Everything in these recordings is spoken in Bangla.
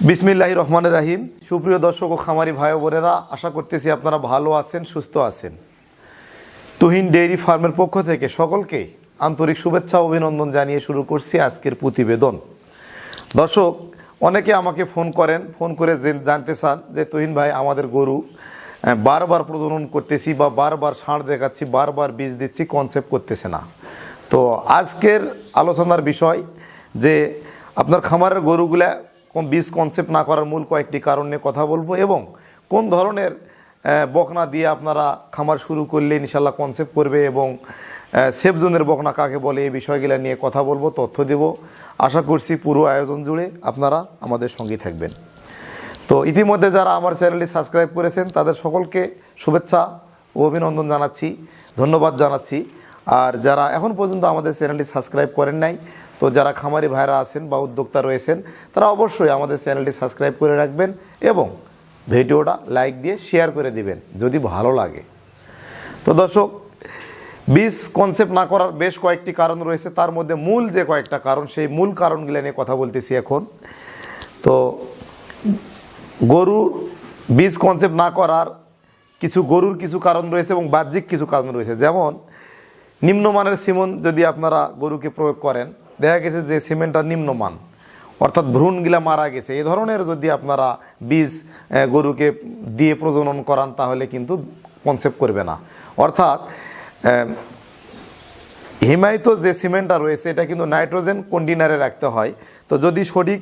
বিসমিল্লাহ রহমানের রাহিম। সুপ্রিয় দর্শক ও খামারি ভাই বোনেরা, আশা করতেছি আপনারা ভালো আছেন, সুস্থ আছেন। তুহিন ডেইরি ফার্মের পক্ষ থেকে সকলকে আন্তরিক শুভেচ্ছা অভিনন্দন জানিয়ে শুরু করছি আজকের প্রতিবেদন। দর্শক, অনেকে আমাকে ফোন করেন, ফোন করে জেন- জানতে চান যে, তুহিন ভাই, আমাদের গরু বারবার প্রজনন করতেছি বা বারবার ষাঁড় দেখাচ্ছি, বারবার বীজ দিচ্ছি কনসেপ্ট করতেছে না। তো আজকের আলোচনার বিষয় যে, আপনার খামারের গরুগুলা বীজ কনসেপ্ট না করার মূল কয়েকটি কারণ নিয়ে কথা বলব এবং কোন ধরনের বকনা দিয়ে আপনারা খামার শুরু করলে ইনশাল্লাহ কনসেপ্ট করবে এবং সেফ জোনের বকনা কাকে বলে এই বিষয়গুলো নিয়ে কথা বলব, তথ্য দেব। আশা করছি পুরো আয়োজন জুড়ে আপনারা আমাদের সঙ্গে থাকবেন। তো ইতিমধ্যে যারা আমার চ্যানেলটি সাবস্ক্রাইব করেছেন, তাদের সকলকে শুভেচ্ছা ও অভিনন্দন জানাচ্ছি, ধন্যবাদ জানাচ্ছি। আর যারা এখন পর্যন্ত আমাদের চ্যানেলটি সাবস্ক্রাইব করেন নাই, তো যারা খামারি ভাইরা আছেন বা উদ্যোক্তা রয়েছেন, তারা অবশ্যই আমাদের চ্যানেলটি সাবস্ক্রাইব করে রাখবেন এবং ভিডিওটা লাইক দিয়ে শেয়ার করে দিবেন, যদি ভালো লাগে। তো দর্শক, বীজ কনসেপ্ট না করার বেশ কয়েকটি কারণ রয়েছে। তার মধ্যে মূল যে কয়েকটা কারণ, সেই মূল কারণগুলো নিয়ে কথা বলতেছি এখন। তো গরু বীজ কনসেপ্ট না করার কিছু গরুর কিছু কারণ রয়েছে এবং বাহ্যিক কিছু কারণ রয়েছে। যেমন নিম্নমানের সিমেন্ট যদি আপনারা গরুকে প্রয়োগ করেন, দেখা গেছে যে সিমেন্টটা নিম্নমান, অর্থাৎ ভ্রূণগুলা মারা গেছে। এই ধরনের যদি আপনারা বীজ গরুকে দিয়ে প্রজনন করান, তাহলে কিন্তু কনসেপ্ট করবে না। অর্থাৎ হিমায়িত যে সিমেন্টটা রয়েছে, এটা কিন্তু নাইট্রোজেন কন্টেনারে রাখতে হয়। তো যদি সঠিক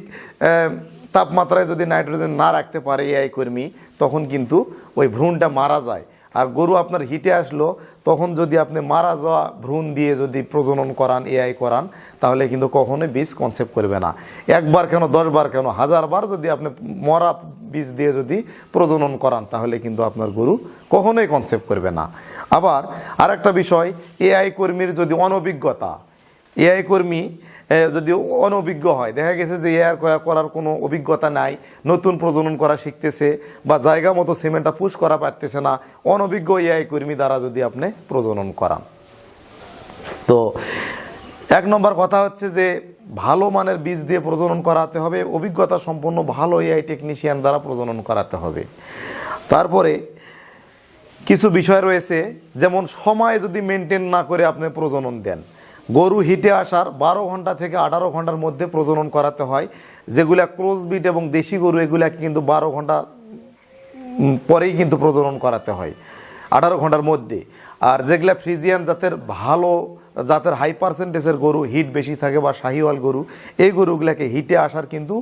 তাপমাত্রায় যদি নাইট্রোজেন না রাখতে পারে এআই কর্মী, তখন কিন্তু ওই ভ্রূণটা মারা যায়। আর গরু আপনার হিটে আসলো, তখন যদি আপনি মারা যাওয়া ভ্রূণ দিয়ে যদি প্রজনন করান এআই করান, তাহলে কিন্তু কখনোই বীজ কনসেপ্ট করবে না। একবার কেন, দশবার কেন, হাজারবার যদি আপনি মরা বীজ দিয়ে যদি প্রজনন করান, তাহলে কিন্তু আপনার গরু কখনোই কনসেপ্ট করবে না। আবার আরেকটা বিষয় এআই কর্মীর যদি অনভিজ্ঞতা এআই কর্মী যদি অনভিজ্ঞ হয়, দেখা গেছে যে এআই করার কোনো অভিজ্ঞতা নাই, নতুন প্রজনন করা শিখতেছে বা জায়গা মতো সিমেন্টটা পুশ করা পারতেছে না, অনভিজ্ঞ এআই কর্মী দ্বারা যদি আপনি প্রজনন করান। তো এক নম্বর কথা হচ্ছে যে ভালো মানের বীজ দিয়ে প্রজনন করাতে হবে, অভিজ্ঞতা সম্পন্ন ভালো এআই টেকনিশিয়ান দ্বারা প্রজনন করাতে হবে। তারপরে কিছু বিষয় রয়েছে, যেমন সময় যদি মেনটেন না করে আপনি প্রজনন দেন। গরু হিটে আসার বারো ঘণ্টা থেকে আঠারো ঘণ্টার মধ্যে প্রজনন করাতে হয়। যেগুলা ক্রোজ বিট এবং দেশি গরু এগুলা কিন্তু বারো ঘণ্টা পরেই কিন্তু প্রজনন করাতে হয়, আঠারো ঘণ্টার মধ্যে। আর যেগুলা ফ্রিজিয়ান জাতের ভালো, জাতের হাই পার্সেন্টেজের গরু, হিট বেশি থাকে বা শাহিওয়াল গরু, এই গরুগুলাকে হিটে আসার কিন্তু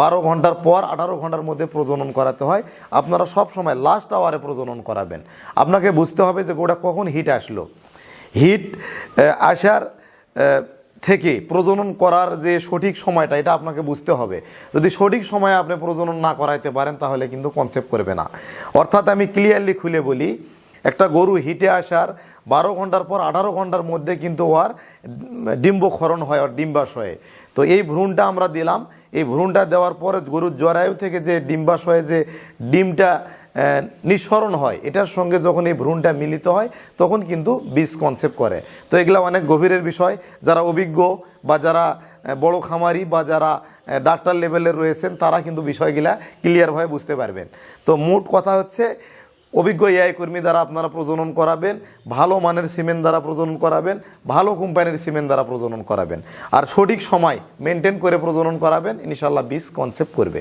বারো ঘণ্টার পর আঠারো ঘণ্টার মধ্যে প্রজনন করাতে হয়। আপনারা সব সময় লাস্ট আওয়ারে প্রজনন করাবেন। আপনাকে বুঝতে হবে যে গোটা কখন হিট আসলো। হিট আসার থেকে প্রজনন করার যে সঠিক সময়টা, এটা আপনাকে বুঝতে হবে। যদি সঠিক সময়ে আপনি প্রজনন না করাইতে পারেন, তাহলে কিন্তু কনসেপ্ট করবে না। অর্থাৎ আমি ক্লিয়ারলি খুলে বলি, একটা গরু হিটে আসার বারো ঘণ্টার পর আঠারো ঘণ্টার মধ্যে কিন্তু ওর ডিম্বক্ষরণ হয়, ওর ডিম্বাশয়ে তো এই ভ্রূণটা আমরা দিলাম। এই ভ্রূণটা দেওয়ার পরে গরুর জরায়ু থেকে যে ডিম্বাশয়ে যে ডিমটা নিঃসরণ হয়। এটার সঙ্গে যখন এই ভ্রূণটা মিলিত হয়, তখন কিন্তু বীজ কনসেপ্ট করে। তো এগুলো অনেক গভীরের বিষয়। যারা অভিজ্ঞ বা যারা বড় খামারি বা যারা ডাক্তার লেভেলের রয়েছেন, তারা কিন্তু বিষয়গুলা ক্লিয়ারভাবে বুঝতে পারবেন। তো মোট কথা হচ্ছে, অভিজ্ঞ এআই কর্মী দ্বারা আপনারা প্রজনন করাবেন, ভালো মানের সিমেন্ট দ্বারা প্রজনন করাবেন, ভালো কোম্পানির সিমেন্ট দ্বারা প্রজনন করাবেন। আর সঠিক সময় মেনটেন করে প্রজনন করাবেন ইনশাল্লাহ বীজ কনসেপ্ট করবে।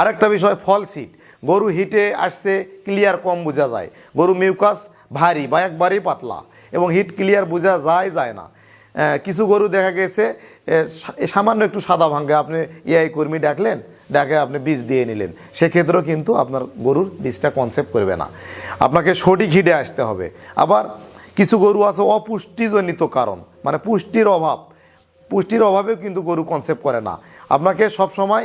আরেকটা বিষয়, ফল সিট গরু হিটে আসছে ক্লিয়ার কম বোঝা যায়। গরু মিউকাস ভারী বা একবারেই পাতলা এবং হিট ক্লিয়ার বোঝা যায় যায় না। কিছু গরু দেখা গেছে সামান্য একটু সাদা ভাঙ্গে। আপনি এআই কর্মী ডাকলেন, ডাকে আপনি বীজ দিয়ে নিলেন। সেক্ষেত্রেও কিন্তু আপনার গরুর বীজটা কনসেপ্ট করবে না। আপনাকে সঠিক হিটে আসতে হবে। আবার কিছু গরু আছে অপুষ্টিজনিত কারণ মানে পুষ্টির অভাব। পুষ্টির অভাবেও কিন্তু গরু কনসেপ্ট করে না। আপনাকে সবসময়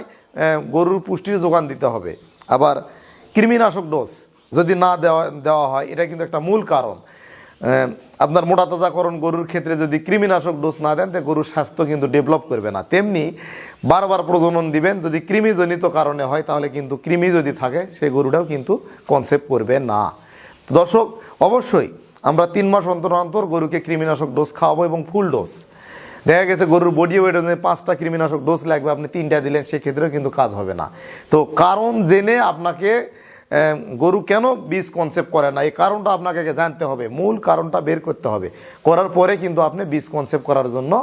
গরুর পুষ্টির যোগান দিতে হবে। আবার কৃমিনাশক ডোজ যদি না দেওয়া দেওয়া হয়, এটা কিন্তু একটা মূল কারণ। আপনার মোটা তাজাকরণ গরুর ক্ষেত্রে যদি কৃমিনাশক ডোজ না দেন তাহলে গরুর স্বাস্থ্য কিন্তু ডেভেলপ করবে না। তেমনি বারবার প্রজনন দিবেন, যদি কৃমিজনিত কারণে হয়, তাহলে কিন্তু কৃমি যদি থাকে সেই গরুটাও কিন্তু কনসেপ্ট করবে না। তো দর্শক, অবশ্যই আমরা তিন মাস অন্তর অন্তর গরুকে কৃমিনাশক ডোজ খাওয়াবো এবং ফুল ডোজ। দেখা গেছে গরুর বডি ওয়েট অনুযায়ী পাঁচটা কৃমিনাশক ডোজ লাগবে, আপনি তিনটা দিলেন, সেক্ষেত্রেও কিন্তু কাজ হবে না। তো কারণ জেনে আপনাকে গরু কেন বীজ কনসেপ্ট করে না? এই কারণটা আপনাকে জানতে হবে। মূল কারণটা বের করতে হবে। করার পরে কিন্তু আপনি বীজ কনসেপ্ট করার জন্য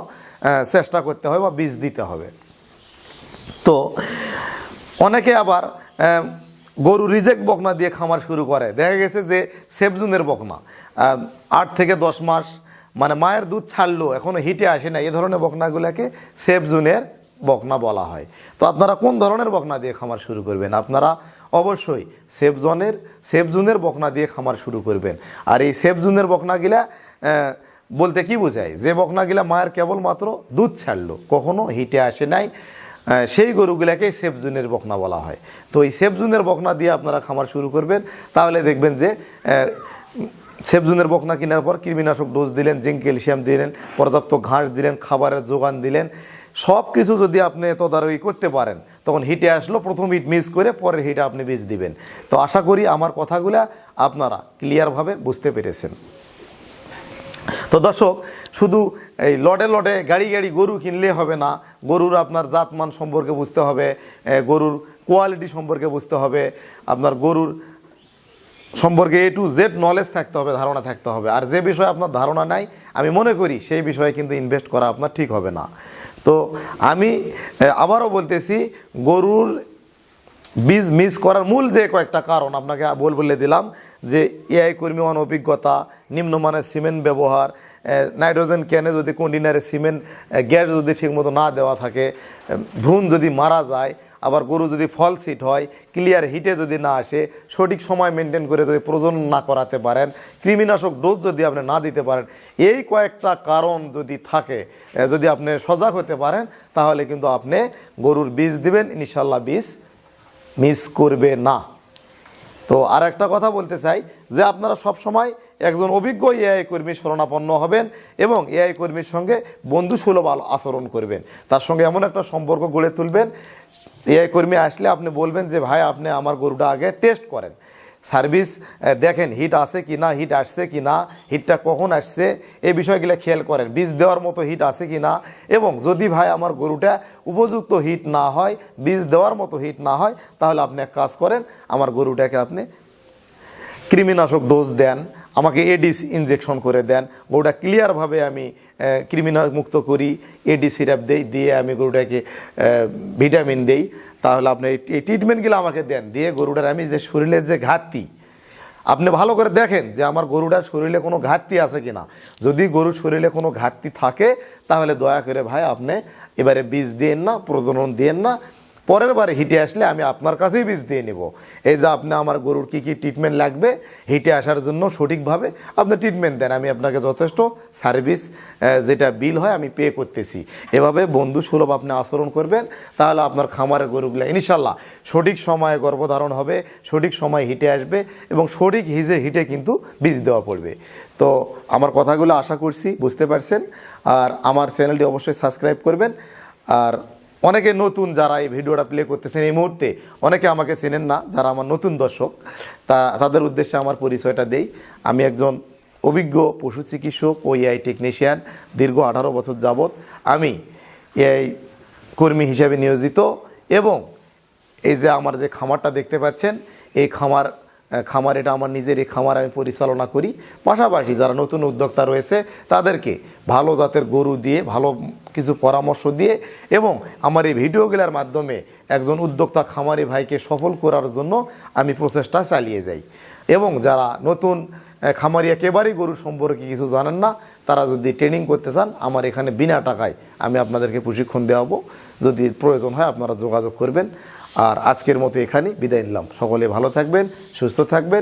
চেষ্টা করতে হবে বা বীজ দিতে হবে। তো অনেকে আবার গরু রিজেক্ট বকনা দিয়ে খামার শুরু করে। দেখা গেছে যে সেফজুনের বকনা আট থেকে দশ মাস মানে মায়ের দুধ ছাড়লো এখনও হিটে আসে না এ ধরনের বকনাগুলোকে সেবজুনের বকনা বলা হয়। তো আপনারা কোন ধরনের বকনা দিয়ে খামার শুরু করবেন? আপনারা অবশ্যই সেফ জোনের, সেফ সেবজুনের বকনা দিয়ে খামার শুরু করবেন। আর এই সেবজুনের বকনাগুলা বলতে কি বোঝায়? যে বকনাগুলা মায়ের কেবলমাত্র দুধ ছাড়লো, কখনো হিটে আসে নাই সেই গরুগুলাকে সেফজুনের বকনা বলা হয়। তো এই সেফজুনের বকনা দিয়ে আপনারা খামার শুরু করবেন, তাহলে দেখবেন যে আহ, সেফজুনের বকনা কেনার পর কৃমিনাশক ডোজ দিলেন জিঙ্ক ক্যালসিয়াম দিলেন পর্যাপ্ত ঘাস দিলেন খাবারের যোগান দিলেন। সব কিছু যদি আপনি তদারকি করতে পারেন তখন হিটে আসলো প্রথম হিট মিস করে পরের হিটে আপনি বীজ দিবেন। তো আশা করি আমার কথাগুলা আপনারা ক্লিয়ারভাবে বুঝতে পেরেছেন। তো দর্শক শুধু এই লডে লডে গাড়ি গাড়ি গরু কিনলে হবে না গরুর আপনার জাতমান সম্পর্কে বুঝতে হবে গরুর কোয়ালিটি সম্পর্কে বুঝতে হবে আপনার গরুর সম্পর্কে এ টু জেড নলেজ থাকতে হবে, ধারণা থাকতে হবে। আর যে বিষয়ে আপনার ধারণা নাই, আমি মনে করি সেই বিষয়ে কিন্তু ইনভেস্ট করা আপনার ঠিক হবে না। তো আমি আবারও বলতেছি, গরুর বীজ মিস করার মূল যে কয়েকটা কারণ আপনাকে বল বলে দিলাম, যে এআই কর্মী অনভিজ্ঞতা নিম্নমানের সিমেন্ট ব্যবহার নাইট্রোজেন ক্যানে যদি কন্টেনারে সিমেন্ট গ্যাস যদি ঠিকমতো না দেওয়া থাকে ভ্রূণ যদি মারা যায় আবার গরু যদি ফল সিট হয় ক্লিয়ার হিটে যদি না আসে, সঠিক সময় মেনটেন করে যদি প্রজনন না করাতে পারেন, কৃমিনাশক ডোজ যদি আপনি না দিতে পারেন, এই কয়েকটা কারণ যদি থাকে যদি আপনি সজাগ হতে পারেন, তাহলে কিন্তু আপনি গরুর বীজ দিবেন ইনশাল্লাহ বীজ মিস করবে না। তো আর একটা কথা বলতে চাই যে আপনারা সব সময় একজন অভিজ্ঞ এআই কর্মী শরণাপন্ন হবেন এবং এআই কর্মীর সঙ্গে বন্ধু সুলভ আচরণ করবেন। তার সঙ্গে এমন একটা সম্পর্ক গড়ে তুলবেন, এআই কর্মী আসলে আপনি বলবেন যে, ভাই, আপনি আমার গরুটা আগে টেস্ট করেন। সার্ভিস দেখেন হিট আছে কি না, হিট আসছে কি না, হিটটা কখন আসছে, এই বিষয়গুলো খেয়াল করেন। বীজ দেওয়ার মতো হিট আছে কি না এবং যদি, ভাই, আমার গরুটা উপযুক্ত হিট না হয়, বীজ দেওয়ার মতো হিট না হয়, তাহলে আপনি এক কাজ করেন, আমার গরুটাকে আপনি কৃমিনাশক ডোজ দেন, আমাকে এডিস ইনজেকশন করে দেন, গরুটা ক্লিয়ারভাবে আমি ক্রিমিনাল মুক্ত করি এডি সিরাপ দেই, দিয়ে আমি গরুটাকে ভিটামিন দেই। তাহলে আপনি এই- এই ট্রিটমেন্টগুলো আমাকে দেন, দিয়ে গরুটার আমি যে শরীরের যে ঘাটতি, আপনি ভালো করে দেখেন যে আমার গরুটার শরীরে কোনো ঘাটতি আছে কি না যদি গরুর শরীরে কোনো ঘাটতি থাকে, তাহলে দয়া করে ভাই আপনি এবারে বীজ দিয়েন না, প্রজনন দিয়েন না পরের বারে হিটে আসলে আমি আপনার কাছেই বীজ দিয়ে নেব। এই যে আপনি আমার গরুর কি কি ট্রিটমেন্ট লাগবে, হিটে আসার জন্য সঠিকভাবে আপনি ট্রিটমেন্ট দেন। আমি আপনাকে যথেষ্ট সার্ভিস যেটা বিল হয় আমি পে করতেছি। এভাবে বন্ধু সুলভ আপনি আচরণ করবেন, তাহলে আপনার খামারের গরুগুলো ইনশাল্লাহ সঠিক সময়ে গর্ভধারণ হবে, সঠিক সময় হিটে আসবে এবং সঠিক হিজে হিটে কিন্তু বীজ দেওয়া পড়বে। তো আমার কথাগুলো আশা করছি বুঝতে পারছেন। আর আমার চ্যানেলটি অবশ্যই সাবস্ক্রাইব করবেন। আর অনেকে নতুন যারা এই ভিডিওটা প্লে করতেছেন এই মুহূর্তে, অনেকে আমাকে চেনেন না, যারা আমার নতুন দর্শক, তা তাদের উদ্দেশ্যে আমার পরিচয়টা দেই। আমি একজন অভিজ্ঞ পশু চিকিৎসক ও এআই টেকনিশিয়ান দীর্ঘ আঠারো বছর যাবৎ আমি এআই কর্মী হিসেবে নিয়োজিত এবং এই যে আমার যে খামারটা দেখতে পাচ্ছেন, এই খামার খামার, এটা আমার নিজের এই খামার, আমি পরিচালনা করি। পাশাপাশি যারা নতুন উদ্যোক্তা রয়েছে, তাদেরকে ভালো জাতের গরু দিয়ে, ভালো কিছু পরামর্শ দিয়ে এবং আমার এই ভিডিওগুলোর মাধ্যমে একজন উদ্যোক্তা খামারি ভাইকে সফল করার জন্য আমি প্রচেষ্টা চালিয়ে যাই। এবং যারা নতুন খামারি একেবারেই গরু সম্পর্কে কিছু জানেন না, তারা যদি ট্রেনিং করতে চান, আমার এখানে বিনা টাকায় আমি আপনাদেরকে প্রশিক্ষণ দেওয়াবো। যদি প্রয়োজন হয়, আপনারা যোগাযোগ করবেন। আর আজকের মতো এখানে বিদায় নিলাম। সকলে ভালো থাকবেন সুস্থ থাকবেন।